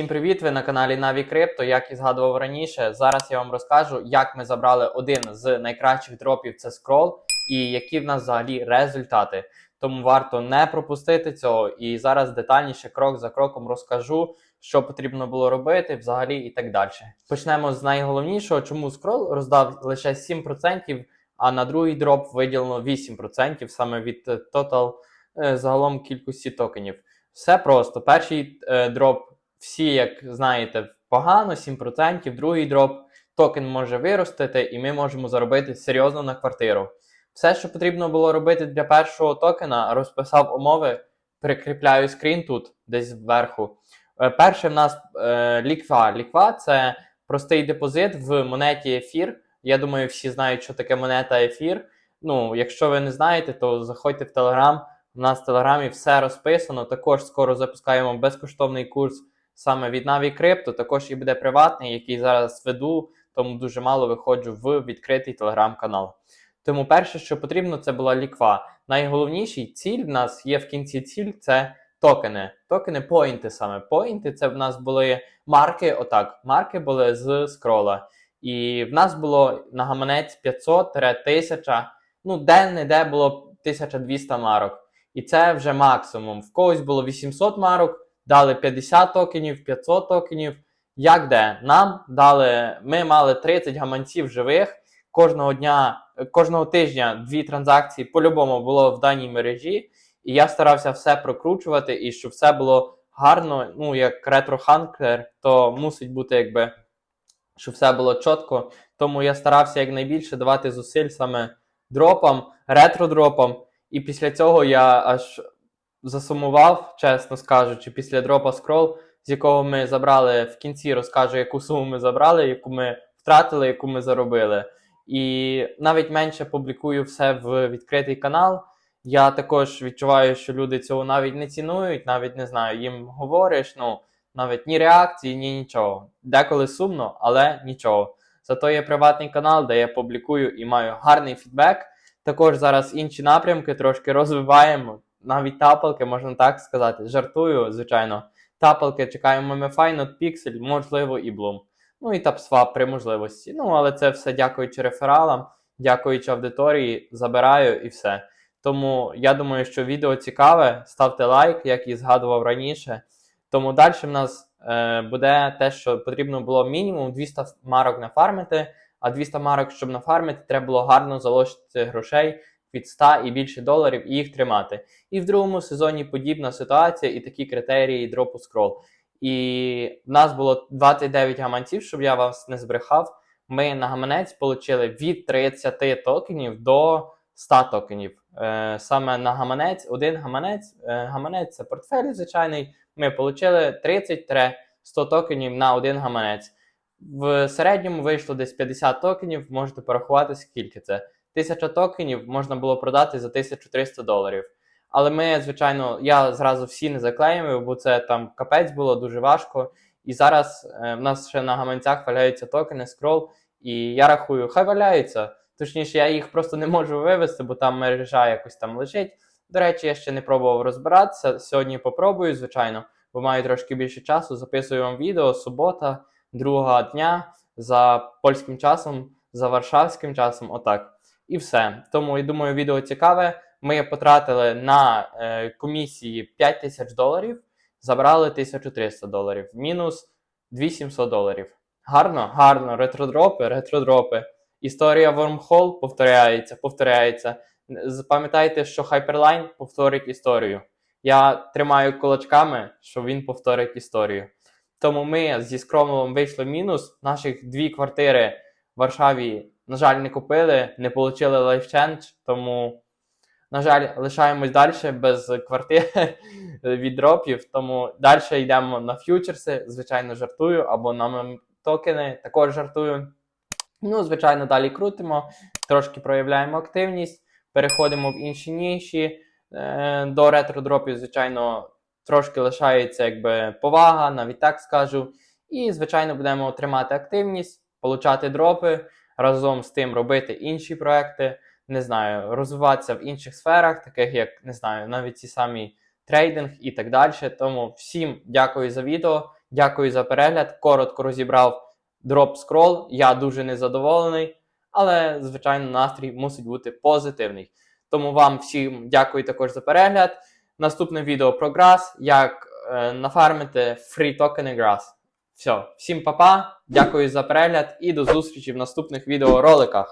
Всім привіт! Ви на каналі Navі Crypto. Як і згадував раніше, зараз я вам розкажу, як ми забрали один з найкращих дропів це скрол, і які в нас взагалі результати. Тому варто не пропустити цього. І зараз детальніше, крок за кроком, розкажу, що потрібно було робити взагалі і так далі. Почнемо з найголовнішого, чому скрол роздав лише 7%, а на другий дроп виділено 8% саме від е, total е, загалом кількості токенів. Все просто. Перший е, дроп всі, як знаєте, погано, 7%, другий дроп, токен може виростити, і ми можемо заробити серйозно на квартиру. Все, що потрібно було робити для першого токена, розписав умови, прикріпляю скрін тут, десь зверху. Е, Перше в нас е, ліква. Ліква це простий депозит в монеті ефір. Я думаю, всі знають, що таке монета ефір. Ну, якщо ви не знаєте, то заходьте в Телеграм. У нас в Телеграмі все розписано. Також скоро запускаємо безкоштовний курс саме від Navі Crypto. Також і буде приватний, який зараз веду, тому дуже мало виходжу в відкритий телеграм-канал. Тому перше, що потрібно, це була ліква. Найголовніший ціль в нас є в кінці ціль це токени. Токени поінти саме. Поінти це в нас були марки, отак. Марки були з скрола. І в нас було на гаманець 500-1000, ну де-не-де було 1200 марок. І це вже максимум. В когось було 800 марок, дали 50 токенів, 500 токенів. Як де? Нам дали, ми мали 30 гаманців живих. Кожного дня, кожного тижня дві транзакції по-любому було в даній мережі. І я старався все прокручувати, і щоб все було гарно. Ну, як ретро-ханкер, то мусить бути, якби, щоб все було чітко. Тому я старався якнайбільше давати зусиль саме дропам, ретро-дропам. І після цього я аж засумував, чесно скажучи, після дропа скрол, з якого ми забрали в кінці, розкажу, яку суму ми забрали, яку ми втратили, яку ми заробили. І навіть менше публікую все в відкритий канал. Я також відчуваю, що люди цього навіть не цінують, навіть не знаю, їм говориш, ну навіть ні реакції, ні нічого. Деколи сумно, але нічого. Зато є приватний канал, де я публікую і маю гарний фідбек. Також зараз інші напрямки трошки розвиваємо. Навіть тапалки, можна так сказати. Жартую, звичайно. Тапалки чекаємо MFI, NotPixel, можливо, і Bloom. Ну і TapSwap при можливості. Ну, але це все дякуючи рефералам, дякуючи аудиторії, забираю і все. Тому я думаю, що відео цікаве. Ставте лайк, як і згадував раніше. Тому далі в нас е, буде те, що потрібно було мінімум 200 марок нафармити, а 200 марок, щоб нафармити, треба було гарно заложити грошей від 100 і більше доларів і їх тримати. І в другому сезоні подібна ситуація і такі критерії дропу скрол. І в нас було 29 гаманців, щоб я вас не збрехав. Ми на гаманець отримали від 30 токенів до 100 токенів. Е, саме на гаманець, один гаманець, е, гаманець це портфель звичайний. Ми отримали 30-100 токенів на один гаманець. В середньому вийшло десь 50 токенів, можете порахувати, скільки це. 1000 токенів можна було продати за 1300 доларів. Але ми, звичайно, я зразу всі не заклеїмо, бо це там капець було дуже важко. І зараз е, в нас ще на гаманцях валяються токени, скрол, і я рахую, хай валяються. Точніше, я їх просто не можу вивести, бо там мережа якось там лежить. До речі, я ще не пробував розбиратися. Сьогодні попробую, звичайно, бо маю трошки більше часу. Записую вам відео субота, друга дня за польським часом, за варшавським часом. Отак. І все. Тому я думаю, відео цікаве. Ми потратили на е, комісії 5 тисяч доларів, забрали 1300 доларів, мінус 2700 доларів. Гарно, гарно, ретродропи, ретродропи. Історія Wormhole повторяється, повторяється. Запам'ятайте, що Hyperline повторить історію. Я тримаю кулачками, що він повторить історію. Тому ми зі Скромовим вийшли мінус. Наших дві квартири Варшаві, на жаль, не купили, не отримали лайфчендж, тому, на жаль, лишаємось далі без квартир від дропів. Тому далі йдемо на ф'ючерси, звичайно, жартую, або на токени також жартую. Ну, звичайно, далі крутимо, трошки проявляємо активність, переходимо в інші ніші. Е, До ретро-дропів, звичайно, трошки лишається якби повага, навіть так скажу. І, звичайно, будемо тримати активність, получати дропи, разом з тим робити інші проекти, не знаю, розвиватися в інших сферах, таких як не знаю, навіть ці самі трейдинг і так далі. Тому всім дякую за відео. Дякую за перегляд. Коротко розібрав дроп скрол. Я дуже незадоволений, але звичайно настрій мусить бути позитивний. Тому вам всім дякую також за перегляд. Наступне відео про грас, як е, нафармити фрі токени грас. Все, всім па-па, дякую за перегляд і до зустрічі в наступних відеороликах.